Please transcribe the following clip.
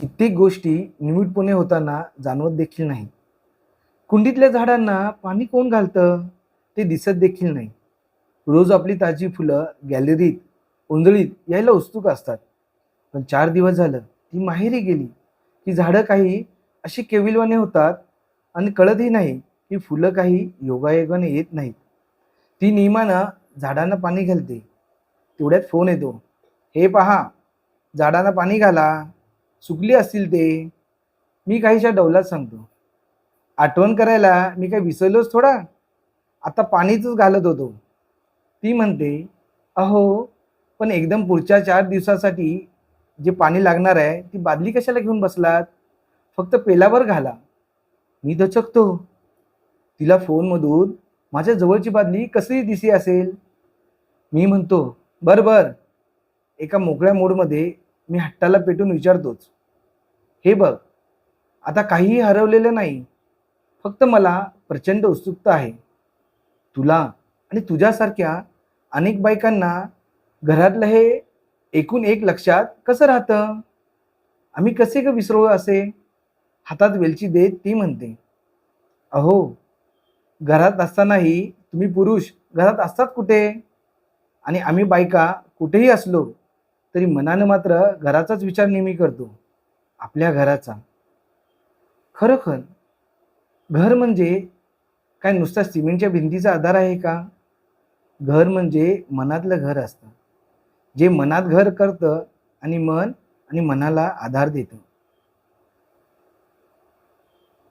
कित्येक गोष्टी निमिटपणे होताना जाणवत देखील नाही. कुंडीतल्या झाडांना पाणी कोण घालतं ते दिसत देखील नाही. रोज आपली ताजी फुलं गॅलरीत उंजळीत यायला उत्सुक असतात. पण चार दिवस झालं ती माहेरी गेली की झाडं काही अशी केविलवाने होतात आणि कळतही नाही की फुलं काही योगायोगाने येत नाहीत. ती नियमानं झाडांना पाणी घालते. तेवढ्यात फोन येतो. हे पहा झाडांना पाणी घाला. चुकली असतील ते मी काहीशा डौलात सांगतो. आठवण करायला मी काही विसरलोच थोडा? आता पाणीच घालत होतो. ती म्हणते अहो पण एकदम पुढच्या चार दिवसासाठी जे पाणी लागणार आहे ती बादली कशाला घेऊन बसलात? फक्त पेलावर घाला. मी दचकतो. तिला फोनमधून माझ्या जवळची बादली कशी दिसी असेल? मी म्हणतो बर बर. एका मोकळ्या मोडमध्ये मी हट्टाला पेटून विचारतोच. हे बघ आता काहीही हरवलेलं नाही फक्त मला प्रचंड उत्सुकता आहे. तुला आणि तुझ्यासारख्या अनेक बायकांना घरातलं हे एकूण एक लक्षात कसं राहतं? आम्ही कसे ग विसरू असे? हातात वेलची देत ती म्हणते अहो घरात असतानाही तुम्ही पुरुष घरात असतात कुठे? आणि आम्ही बायका कुठेही असलो तरी मनानं मात्र घराचाच विचार नेहमी करतो. आपल्या घराचा. खरोखर घर म्हणजे काय नुसता सिमेंटच्या भिंतीचा आधार आहे का? घर म्हणजे मनातलं घर असतं. जे मनात घर करतं आणि मन आणि मनाला आधार देतं.